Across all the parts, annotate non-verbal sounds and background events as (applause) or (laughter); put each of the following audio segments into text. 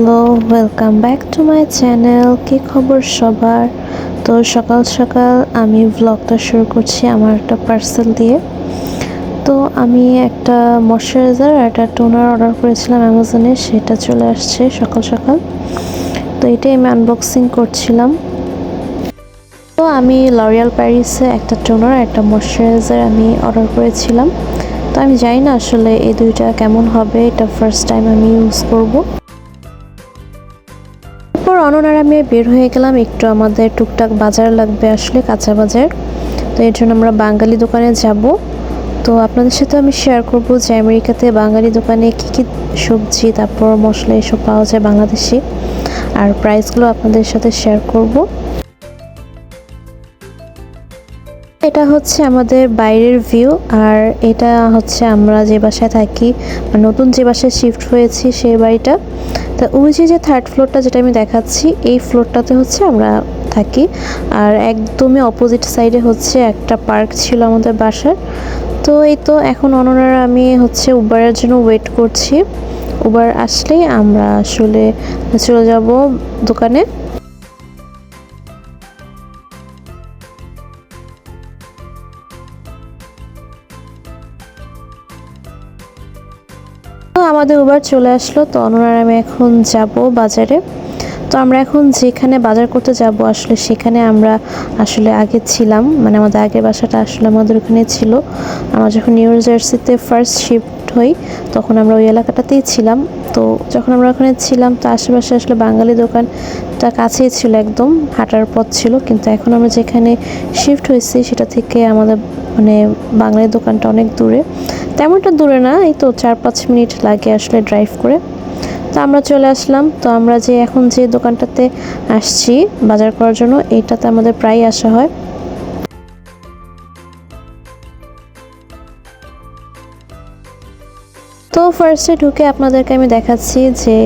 Hello welcome back to my channel কি খবর সবার? তো সকাল সকাল আমি ব্লগটা শুরু করছি আমার একটা পার্সেল দিয়ে। তো আমি একটা ময়শ্চারাইজার আর একটা টোনার অর্ডার করেছিলাম অ্যামাজনে সেটা চলে আসছে সকাল সকাল। তো এটাই আমি আনবক্সিং করছিলাম। তো আমি লরিয়াল প্যারিসে একটা টোনার একটা ময়শ্চারাইজার আমি অর্ডার করেছিলাম। তো আমি জানি না আসলে এই দুইটা কেমন হবে, এটা ফার্স্ট টাইম আমি ইউজ করব। অননার আমি বের হয়ে গেলাম। একটু আমাদের টুকটাক বাজার লাগবে আসলে, কাঁচা বাজার। তো এর জন্য আমরা বাঙালি দোকানে যাব। তো আপনাদের সাথে আমি শেয়ার করব যে আমেরিকাতে বাঙালি দোকানে কী কী সবজি, তারপর মশলা এসব পাওয়া যায় বাংলাদেশি। আর প্রাইসগুলো আপনাদের সাথে শেয়ার করব। এটা হচ্ছে আমাদের বাইরের ভিউ আর এটা হচ্ছে আমরা যে বাসায় থাকি নতুন যে বাসায় শিফট হয়েছি সেই বাড়িটা। তা ওই যে যে থার্ড ফ্লোরটা যেটা আমি দেখাচ্ছি, এই ফ্লোরটাতে হচ্ছে আমরা থাকি। আর একদমই অপোজিট সাইডে হচ্ছে একটা পার্ক ছিল আমাদের বাসার। তো এই তো এখন অননার, আমি হচ্ছে উবারের জন্য ওয়েট করছি। উবার আসলেই আমরা আসলে চলে যাব দোকানে। আমাদের উবার চলে আসলো। তো অনুরার আমি এখন যাব বাজারে। তো আমরা এখন যেখানে বাজার করতে যাব আসলে সেখানে আমরা আসলে আগে ছিলাম। মানে আমাদের আগের বাসাটা আসলে আমাদের ওখানে ছিল। আমরা যখন নিউ জার্সিতে ফার্স্ট শিফট হই, তখন আমরা ওই এলাকাটাতেই ছিলাম। তো যখন আমরা ওখানে ছিলাম, তো আশেপাশে আসলে বাঙালি দোকানটা কাছেই ছিল একদম, হাঁটার পথ ছিল, কিন্তু এখন আমরা যেখানে শিফট হয়েছি সেটা থেকে আমাদের মানে বাঙালি দোকানটা অনেক দূরে। তেমনটা দূরে না, এই তো চার পাঁচ মিনিট লাগে আসলে ড্রাইভ করে। তো আমরা চলে আসলাম, তো আমরা যে এখন যে দোকানটাতে আসছি বাজার করার জন্য এইটাতে আমাদের প্রায় আসা হয়। তো ফার্স্টে ঢুকে আপনাদেরকে আমি দেখাচ্ছি যে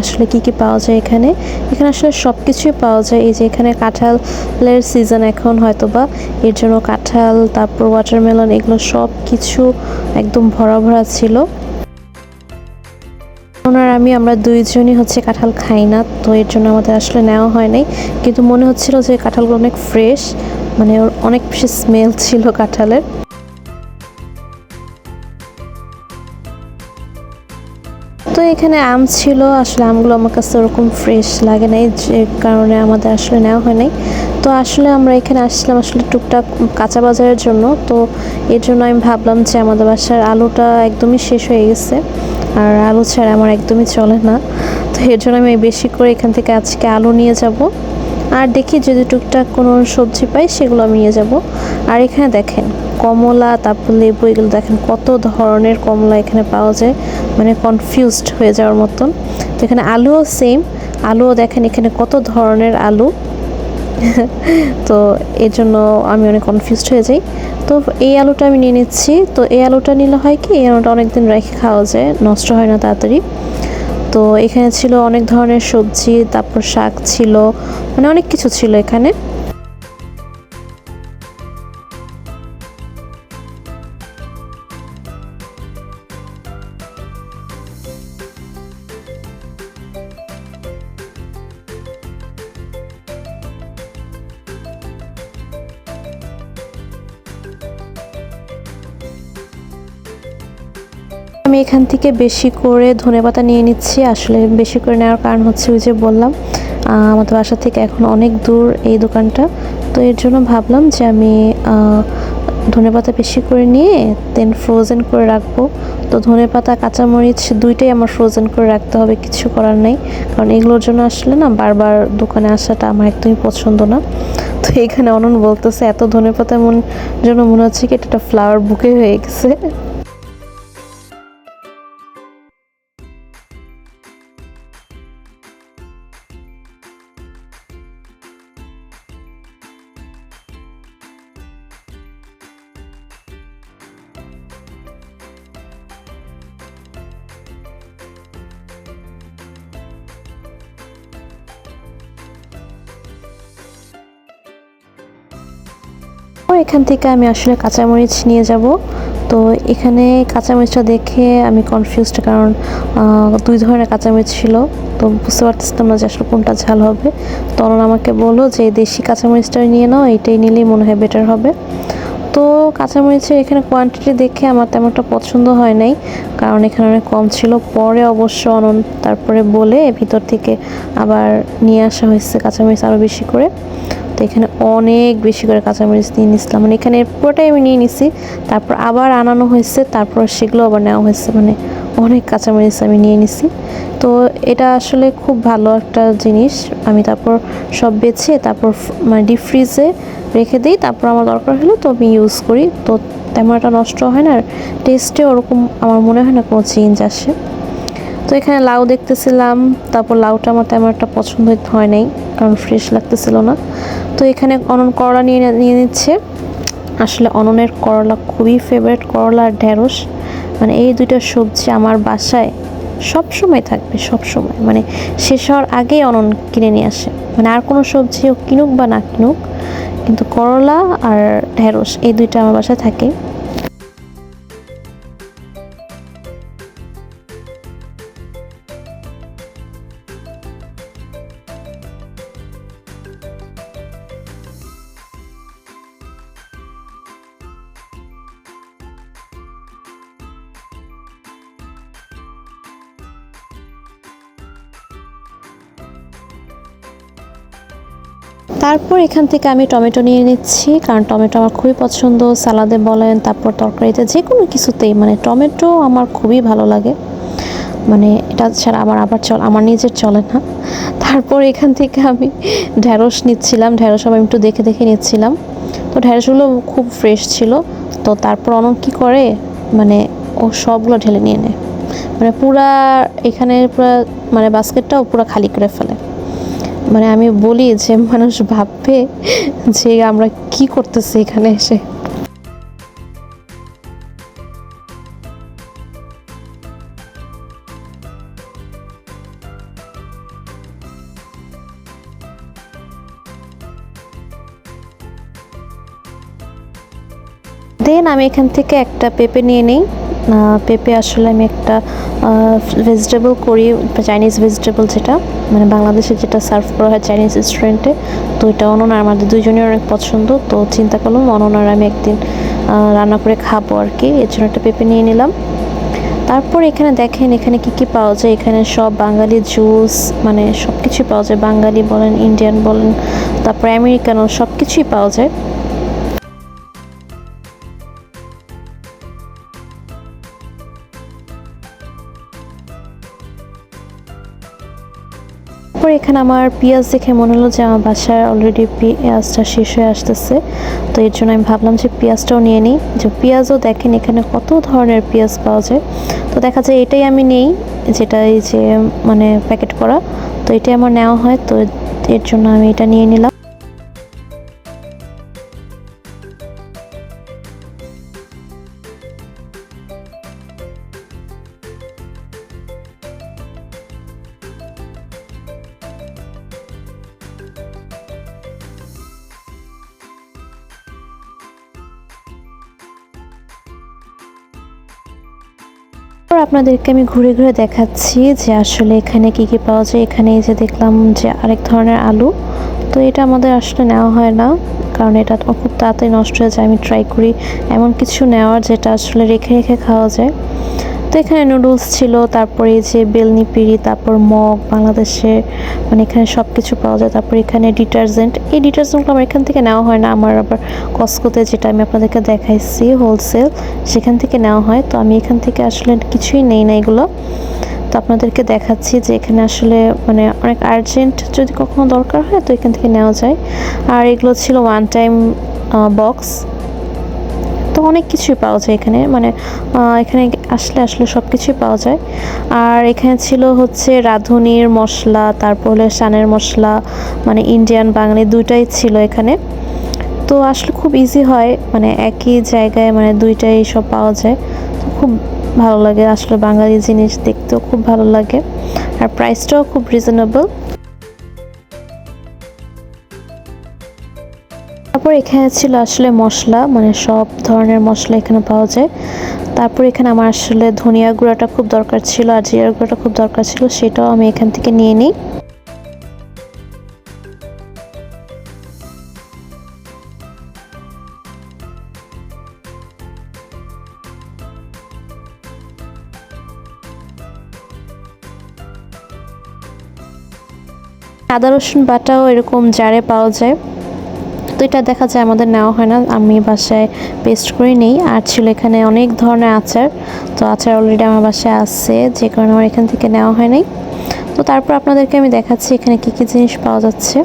আসলে কি কি পাওয়া যায় এখানে? এখানে আসলে সব কিছুই পাওয়া যায়। এই যে এখানে কাঁঠালের সিজন এখন হয়তো বা এর জন্য কাঁঠাল, তারপর ওয়াটারমেলন এগুলো সব কিছু একদম ভরা ভরা ছিল। ওনার আমি, আমরা দুইজনই হচ্ছে কাঁঠাল খাই না, তো এর জন্য আমাদের আসলে নেওয়া হয় নাই। কিন্তু মনে হচ্ছিল যে কাঁঠালগুলো অনেক ফ্রেশ মানে ওর অনেক বেশি স্মেল ছিল কাঁঠালের। এখানে আম ছিল, আসলে আমগুলো আমার কাছে ওরকম ফ্রেশ লাগে নাই, যে কারণে আমাদের আসলে নেওয়া হয় নাই। তো আসলে আমরা এখানে আসছিলাম আসলে টুকটাক কাঁচা বাজারের জন্য, তো এর জন্য আমি ভাবলাম যে আমাদের বাসার আলুটা একদমই শেষ হয়ে গেছে, আর আলু ছাড়া আমার একদমই চলে না। তো এর জন্য আমি বেশি করে এখান থেকে আজকে আলু নিয়ে যাব, আর দেখি যদি টুকটাক কোনো সবজি পাই সেগুলো আমি নিয়ে যাব। আর এখানে দেখেন কমলা, তারপর লেবু, এগুলো দেখেন কত ধরনের কমলা এখানে পাওয়া যায়। মানে কনফিউজড হয়ে যাওয়ার মতন। তো এখানে আলুও সেম আলুও দেখেন এখানে কত ধরনের আলু। (laughs) তো এর জন্য আমি অনেক কনফিউজড হয়ে যাই। তো এই আলুটা আমি নিয়ে নিচ্ছি। তো এই আলুটা নিলে হয় কি, এই আলুটা অনেক দিন রেখে খাওয়া যায়, নষ্ট হয় না তাড়াতাড়ি। তো এখানে ছিল অনেক ধরনের সবজি, তারপর শাক ছিল মানে অনেক কিছু ছিল এখানে। থেকে বেশি করে ধনেপাতা নিয়ে নিচ্ছি। আসলে বেশি করে নেওয়ার কারণ হচ্ছে ওই যে বললাম আমাদের বাসা থেকে এখন অনেক দূর এই দোকানটা। তো এর জন্য ভাবলাম যে আমি ধনেপাতা বেশি করে নিয়ে দেন ফ্রোজেন করে রাখব। তো ধনেপাতা কাঁচামরিচ দুইটাই আমার ফ্রোজেন করে রাখতে হবে, কিছু করার নেই। কারণ এগুলোর জন্য আসলে না বারবার দোকানে আসাটা আমার একদমই পছন্দ না। তো এখানে অনন বলতেছে, এত ধনেপাতা মন জন্য মনে হচ্ছে কি এটা একটা ফ্লাওয়ার বুকে হয়ে গেছে। তো এখান থেকে আমি আসলে কাঁচামরিচ নিয়ে যাব। তো এখানে কাঁচামরিচটা দেখে আমি কনফিউজড কারণ দুই ধরনের কাঁচামরিচ ছিল। তো বুঝতে পারতেছিলাম না যে আসলে কোনটা ঝাল হবে। তখন আমাকে বলল যে দেশি কাঁচামরিচটা নিয়ে নাও, এইটাই নিলেই মনে হয় বেটার হবে। তো কাঁচামরিচের এখানে কোয়ান্টিটি দেখে আমার তেমন একটা পছন্দ হয় নাই, কারণ এখানে অনেক কম ছিল। পরে অবশ্য অনন তারপরে বলে ভিতর থেকে আবার নিয়ে আসা হয়েছে কাঁচামরিচ আরও বেশি করে। তো এখানে অনেক বেশি করে কাঁচামরিচ নিয়ে নিয়েছিলাম মানে এখানে পুরোটাই আমি নিয়ে নিছি, তারপর আবার আনানো হয়েছে, তারপর সেগুলো আবার নেওয়া হয়েছে। মানে অনেক কাঁচামরিচ আমি নিয়ে নিছি। তো এটা আসলে খুব ভালো একটা জিনিস। আমি তারপর সব বেছে, তারপর মানে ডিপ ফ্রিজে রেখে দিই। তারপর আমার দরকার হলে তো আমি ইউজ করি। তো তেমন একটা নষ্ট হয় না টেস্টে ওরকম আমার মনে হয় না কোনো চেঞ্জ আসে। তো এখানে লাউ দেখতেছিলাম, তারপর লাউটা আমার তেমন একটা পছন্দ হয় নাই, কারণ ফ্রেশ লাগতেছিল না। তো এখানে অনন করলা নিয়ে নিয়ে নিচ্ছে। আসলে অননের করলা খুবই ফেভারিট করলা আর ঢেঁড়স। মানে এই দুইটা সবজি আমার বাসায় সব সময় থাকবে সব সময় মানে শেষ হওয়ার আগেই অনন কিনে নিয়ে আসে। মানে আর কোনো সবজি ও কিনুক বা না কিনুক, কিন্তু করলা আর ঢেঁড়স এই দুইটা আমার বাসায় থাকে। তারপর এখান থেকে আমি টমেটো নিয়ে নিচ্ছি, কারণ টমেটো আমার খুবই পছন্দ। সালাদে বলেন, তারপর তরকারিতে যে কোনো কিছুতেই মানে টমেটো আমার খুবই ভালো লাগে। মানে এটা ছাড়া আমার আবার চল, আমার নিজের চলে না। তারপর এখান থেকে আমি ঢ্যাঁড়স নিচ্ছিলাম ঢ্যাঁড়স আমি একটু দেখে দেখে নিচ্ছিলাম। তো ঢ্যাঁড়সগুলো খুব ফ্রেশ ছিল। তো তারপর অনেক কী করে মানে ও সবগুলো ঢেলে নিয়ে নেয়। মানে পুরা এখানে পুরা মানে বাস্কেটটাও পুরো খালি করে ফেলে। মানে আমি বলি যে মানুষ ভাববে যে আমরা কি করতেছি এখানে এসে। দেন আমি এখান থেকে একটা পেঁপে নিয়ে নিই। পেঁপে আসলে আমি একটা ভেজিটেবল করি চাইনিজ ভেজিটেবল যেটা মানে বাংলাদেশে যেটা সার্ভ করা হয় চাইনিজ রেস্টুরেন্টে তো এটা অনন আর আমাদের দুজনের অনেক পছন্দ, তো চিন্তা করলাম অননার আমি একদিন রান্না করে খাব আর কি, এর জন্য একটা পেঁপে নিয়ে নিলাম। তারপর এখানে দেখেন, এখানে কি কি পাওয়া যায়, এখানে সব বাঙালি জুস মানে সব কিছুই পাওয়া যায়, বাঙালি বলেন ইন্ডিয়ান বলেন, তারপর আমেরিকানো সব কিছুই পাওয়া যায়। এখানে আমার পেঁয়াজ দেখে মনে হলো যে আমার বাসায় অলরেডি পেঁয়াজটা শেষ হয়ে আসতেছে। তো এর জন্য আমি ভাবলাম যে পেঁয়াজটাও নিয়ে নিই। যে পেঁয়াজও দেখেন এখানে কত ধরনের পেঁয়াজ পাওয়া যায়। তো দেখা যায় এটাই আমি নেই, যেটা এই যে মানে প্যাকেট করা। তো এটাই আমার নেওয়া হয়। তো এর জন্য আমি এটা নিয়ে নিলাম। তারপর আপনাদেরকে আমি ঘুরে ঘুরে দেখাচ্ছি যে আসলে এখানে কি কি পাওয়া যায়। এখানে এই যে দেখলাম যে আরেক ধরনের আলু। তো এটা আমাদের আসলে নেওয়া হয় না, কারণ এটা খুব তাড়াতাড়ি নষ্ট হয়ে যায়। আমি ট্রাই করি এমন কিছু নেওয়ার যেটা আসলে রেখে রেখে খাওয়া যায়। তো এখানে নুডলস ছিল, তারপরে এই যে বেলনি পিড়ি, তারপর মগ বাংলাদেশের মানে এখানে সব কিছু পাওয়া যায়। তারপর এখানে ডিটারজেন্ট এই ডিটারজেন্টগুলো আমার এখান থেকে নেওয়া হয় না, আমার আবার কসকোতে যেটা আমি আপনাদেরকে দেখাইছি হোলসেল সেখান থেকে নেওয়া হয়। তো আমি এখান থেকে আসলে কিছুই নেই না এগুলো। তো আপনাদেরকে দেখাচ্ছি যে এখানে আসলে মানে অনেক আর্জেন্ট যদি কখনো দরকার হয়, তো এখান থেকে নেওয়া যায়। আর এগুলো ছিল ওয়ান টাইম বক্স তো অনেক কিছুই পাওয়া যায় এখানে। মানে এখানে আসলে আসলে সব কিছুই পাওয়া যায়। আর এখানে ছিল হচ্ছে রাঁধুনির মশলা, তারপর হলো শানের মশলা মানে ইন্ডিয়ান, বাঙালি দুইটাই ছিল এখানে। তো আসলে খুব ইজি হয় মানে একই জায়গায় মানে দুইটাই সব পাওয়া যায়। তো খুব ভালো লাগে আসলে বাঙালি জিনিস দেখতেও খুব ভালো লাগে। আর প্রাইসটাও খুব রিজনেবল এখানে ছিল আসলে মশলা মানে সব ধরনের মশলা এখানে পাওয়া যায়। তারপর এখানে আমার আসলে ধনিয়া গুঁড়াটা খুব দরকার ছিল আর জিরার গুঁড়াটা খুব দরকার ছিল, সেটাও আমি এখান থেকে নিয়ে নিই। আদা রসুন বাটাও এরকম জারে পাওয়া যায়। তো এটা দেখা যায় আমাদের নেওয়া হয় না। আমি বাসায় পেস্ট করে নিই। আর ছিল এখানে অনেক ধরনের আচার। তো আচার অলরেডি আমার বাসায় আছে। যে কারণে আমার এখান থেকে নেওয়া হয় নাই। তো তারপর আপনাদেরকে আমি দেখাচ্ছি এখানে কী কী জিনিস পাওয়া যাচ্ছে।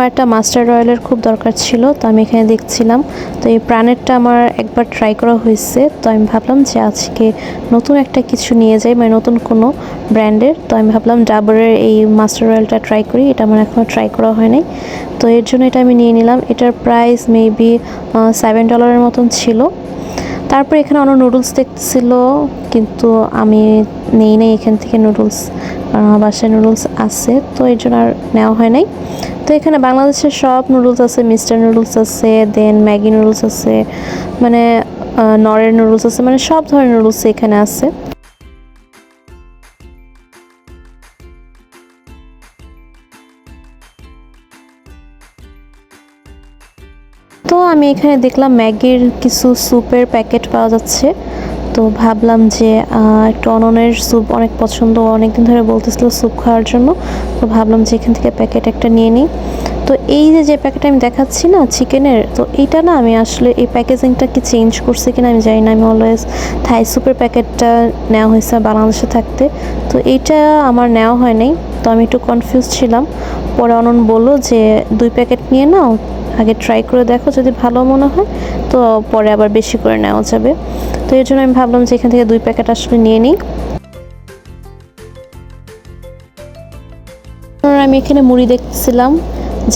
আমার একটা মাস্টার অয়েলের খুব দরকার ছিল, তো আমি এখানে দেখছিলাম। তো এই প্রাণেরটা আমার একবার ট্রাই করা হয়েছে, তো আমি ভাবলাম যে আজকে নতুন একটা কিছু নিয়ে যাই মানে নতুন কোনো ব্র্যান্ডের তো আমি ভাবলাম ডাবরের এই মাস্টার অয়েলটা ট্রাই করি, এটা আমার এখনও ট্রাই করা হয় নাই। তো এর জন্য এটা আমি নিয়ে নিলাম, এটার প্রাইস মেবি সেভেন ডলারের মতন ছিল। তারপর এখানে অন্য নুডলস দেখতেছিল, কিন্তু আমি নেই, নাই এখান থেকে নুডলস বাসায় নুডলস আছে, তো এর জন্য আর নেওয়া হয় নাই। তো এখানে বাংলাদেশের সব নুডলস আছে মিস্টার নুডলস আছে দেন ম্যাগি নুডলস আছে মানে নরের নুডলস আছে মানে সব ধরনের নুডলস এখানে আছে। তো আমি এখানে দেখলাম ম্যাগির কিছু স্যুপের প্যাকেট পাওয়া যাচ্ছে। তো ভাবলাম যে একটু অননের স্যুপ অনেক পছন্দ, অনেকদিন ধরে বলতেছিল স্যুপ খাওয়ার জন্য। তো ভাবলাম যে এখান থেকে প্যাকেট একটা নিয়ে নিই। তো এই যে যে প্যাকেট আমি দেখাচ্ছি না চিকেনের, তো এইটা না আমি আসলে এই প্যাকেজিংটা কি চেঞ্জ করছে কিনা আমি জানি না। আমি অলওয়েজ থাই স্যুপের প্যাকেটটা নেওয়া হয়েছে বাংলাদেশে থাকতে। তো এইটা আমার নেওয়া হয় নাই তো আমি একটু কনফিউজ ছিলাম। পরে অনন বলল যে, দুই প্যাকেট নিয়ে নাও। আগে ট্রাই করে দেখো যদি ভালো মনে হয়, তো পরে আবার বেশি করে নেওয়া যাবে। তো এর জন্য আমি ভাবলাম যে এখান থেকে দুই প্যাকেট আসলে নিয়ে নিই। আমি এখানে মুড়ি দেখছিলাম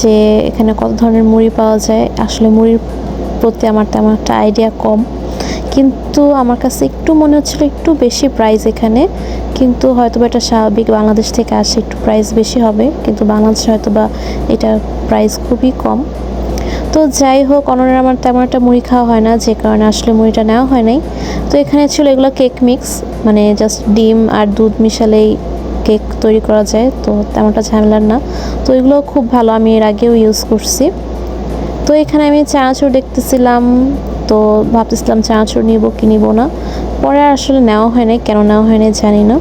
যে এখানে কত ধরনের মুড়ি পাওয়া যায়। আসলে মুড়ির প্রতি আমার তেমন একটা আইডিয়া কম। কিন্তু আমার কাছে একটু মনে হচ্ছিল একটু বেশি প্রাইস এখানে। কিন্তু হয়তো বা এটা স্বাভাবিক বাংলাদেশ থেকে আসে একটু প্রাইস বেশি হবে। কিন্তু বাংলাদেশে হয়তো বা এটার প্রাইস খুবই কম। তো যাই হোক অনরের আমার তেমন একটা মুড়ি খাওয়া হয় না, যে কারণে আসলে মুড়িটা নেওয়া হয় নাই। তো এখানে ছিল এগুলো কেক মিক্স মানে জাস্ট ডিম আর দুধ মিশালেই কেক তৈরি করা যায়, তো তেমনটা ঝামেলার না। তো এগুলো খুব ভালো, আমি এর আগেও ইউজ করছি। তো এখানে আমি চানাচুর দেখতেছিলাম, তো ভাবতেছিলাম চানাচুর নিব কি নিব না। পরে আসলে নেওয়া হয় নাই, কেন নেওয়া হয় নাই জানি না।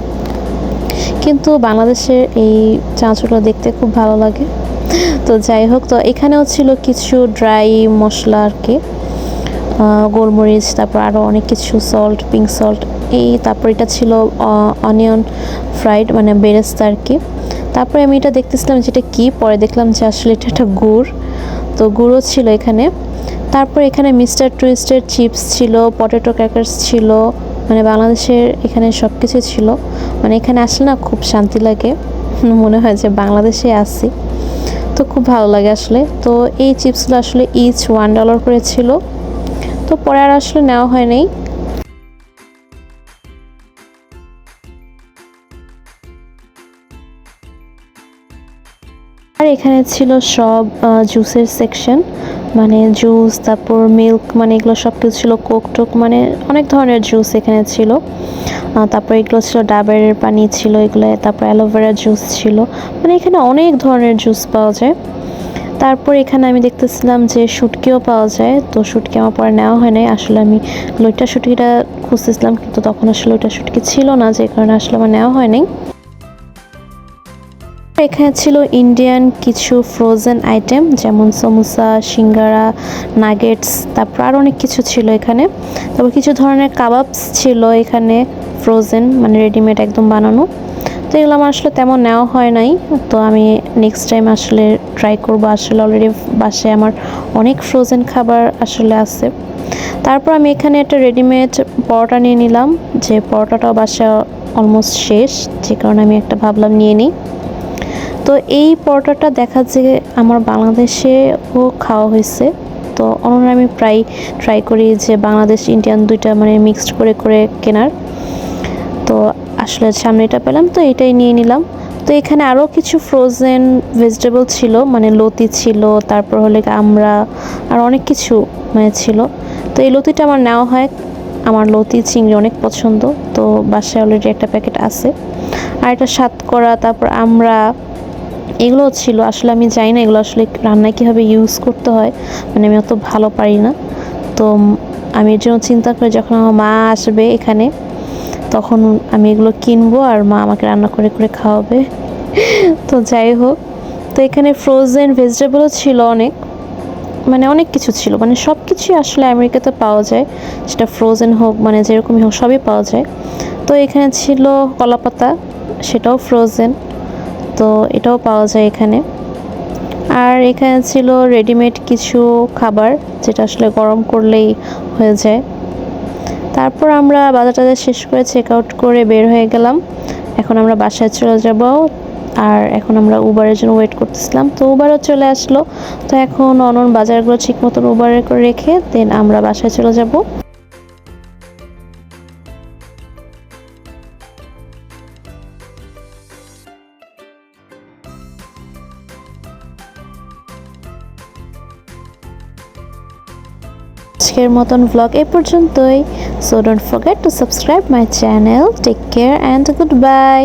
কিন্তু বাংলাদেশের এই চানাচুরগুলো দেখতে খুব ভালো লাগে। তো যাই হোক, তো এখানেও ছিল কিছু ড্রাই মশলা আর কি। গোলমরিচ, তারপর আরও অনেক কিছু সল্ট পিঙ্ক সল্ট এই তারপর এটা ছিল অনিয়ন ফ্রাইড মানে বেরেস্তা আর কি। তারপরে আমি এটা দেখতেছিলাম যেটা কি, পরে দেখলাম যে আসলে এটা একটা গুড়। তো গুঁড়ো ছিল এখানে। তারপর এখানে মিস্টার টুইস্টের চিপস ছিল, পটেটো ক্র্যাকার্স ছিল মানে বাংলাদেশের এখানে সব কিছু ছিল। মানে এখানে আসলে না খুব শান্তি লাগে। (laughs) মনে হয় যে বাংলাদেশে আসি তো খুব ভালো লাগে আসলে। তো এই চিপসগুলো আসলে ইচ ওয়ান ডলার করে ছিল। তো পরে আর আসলে নেওয়া হয় নাই। আর এখানে ছিল সব জুসের সেকশন মানে জুস তারপর মিল্ক মানে এগুলো সব কিছু ছিল কোক টোক মানে অনেক ধরনের জুস এখানে ছিল। তারপর এগুলো ছিল ডাবের পানি ছিল, এগুলো, তারপর অ্যালোভেরা জুস ছিল। মানে এখানে অনেক ধরনের জুস পাওয়া যায়। তারপর এখানে আমি দেখতেছিলাম যে শুটকিও পাওয়া যায়, তো শুটকি আমার পরে নেওয়া হয় নাই। আসলে আমি লইটা শুটকিটা খুঁজতেছিলাম, কিন্তু তখন আসলে ওইটা শুটকি ছিল না, যে কারণে আসলে আমার নেওয়া হয় নাই। এখানে ছিল ইন্ডিয়ান কিছু ফ্রোজেন আইটেম যেমন সমোসা, সিঙ্গারা নাগেটস তারপর আরও অনেক কিছু ছিল এখানে। তারপর কিছু ধরনের কাবাবস ছিল এখানে ফ্রোজেন মানে রেডিমেড একদম বানানো। তো এগুলো আমার আসলে তেমন নেওয়া হয় নাই। তো আমি নেক্সট টাইম আসলে ট্রাই করব। আসলে অলরেডি বাসায় আমার অনেক ফ্রোজেন খাবার আসলে আছে। তারপর আমি এখানে একটা রেডিমেড পরোটা নিয়ে নিলাম। যে পরোটাটাও বাসা অলমোস্ট শেষ, যে কারণে আমি একটা ভাবলাম নিয়ে নিই। তো এই পরোটাটা দেখা যে আমার বাংলাদেশেও খাওয়া হয়েছে। তো অন্য আমি প্রায় ট্রাই করি যে বাংলাদেশ ইন্ডিয়ান দুইটা মানে মিক্সড করে করে কেনার। তো আসলে সামনে এটা পেলাম, তো এটাই নিয়ে নিলাম। তো এখানে আরও কিছু ফ্রোজেন ভেজিটেবল ছিল মানে লতি ছিল, তারপর হলে আমরা আর অনেক কিছু মানে ছিল। তো এই লতিটা আমার নেওয়া হয়। আমার লতি চিংড়ি অনেক পছন্দ, তো বাসায় অলরেডি একটা প্যাকেট আছে। আর এটা সাত করা, তারপর আমরা এগুলো ছিল, আসলে আমি জানি না এগুলো আসলে রান্নায় কীভাবে ইউজ করতে হয় মানে আমি অত ভালো পারি না। তো আমি এর জন্য চিন্তা করি যখন আমার মা আসবে এখানে, তখন আমি এগুলো কিনবো আর মা আমাকে রান্না করে করে খাওয়াবে। তো যাই হোক, তো এখানে ফ্রোজেন ভেজিটেবলও ছিল অনেক মানে অনেক কিছু ছিল মানে সব কিছুই আসলে আমেরিকাতে পাওয়া যায়, সেটা ফ্রোজেন হোক মানে যেরকমই হোক, সবই পাওয়া যায়। তো এখানে ছিল কলাপাতা, সেটাও ফ্রোজেন তো এটাও পাওয়া যায় এখানে। আর এখানে ছিল রেডিমেড কিছু খাবার, যেটা আসলে গরম করলেই হয়ে যায়। তারপর আমরা বাজার টাজার শেষ করে চেক আউট করে বের হয়ে গেলাম। এখন আমরা বাসায় চলে যাব। আর এখন আমরা উবারের জন্য ওয়েট করতেছিলাম। তো উবারও চলে আসলো। তো এখন অনন বাজারগুলো ঠিক মতন উবারে করে রেখে দেন আমরা বাসায় চলে যাব। আজকের মতন ব্লগ এ পর্যন্তই। So don't forget to subscribe my channel take care and good bye